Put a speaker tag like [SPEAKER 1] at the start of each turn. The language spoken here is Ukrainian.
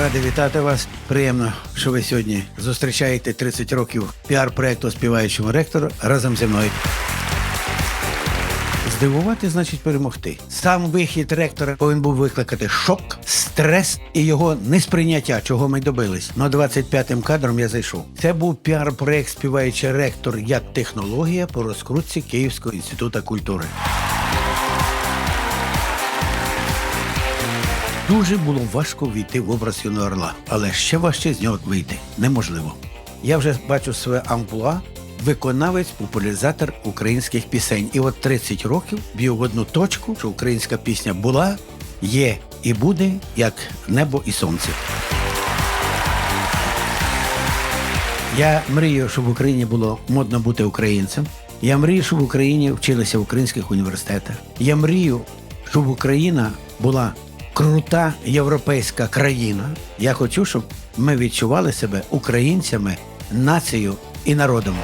[SPEAKER 1] Радий вітати вас. Приємно, що ви сьогодні зустрічаєте 30 років піар-проекту співаючого ректора разом зі мною. Здивувати значить перемогти. Сам вихід ректора повинен був викликати шок, стрес і його несприйняття, чого ми добились. Но 25-м кадром я зайшов. Це був піар-проект співаючий ректор як технологія по розкрутці Київського інституту культури. Дуже було важко війти в образ юного орла, але ще важче з нього вийти неможливо. Я вже бачу своє амплуа, виконавець, популяризатор українських пісень. І от 30 років б'ю в одну точку, що українська пісня була, є і буде як небо і сонце. Я мрію, щоб в Україні було модно бути українцем. Я мрію, щоб в Україні вчилися в українських університетах. Я мрію, щоб Україна була крута європейська країна. Я хочу, щоб ми відчували себе українцями, нацією і народом.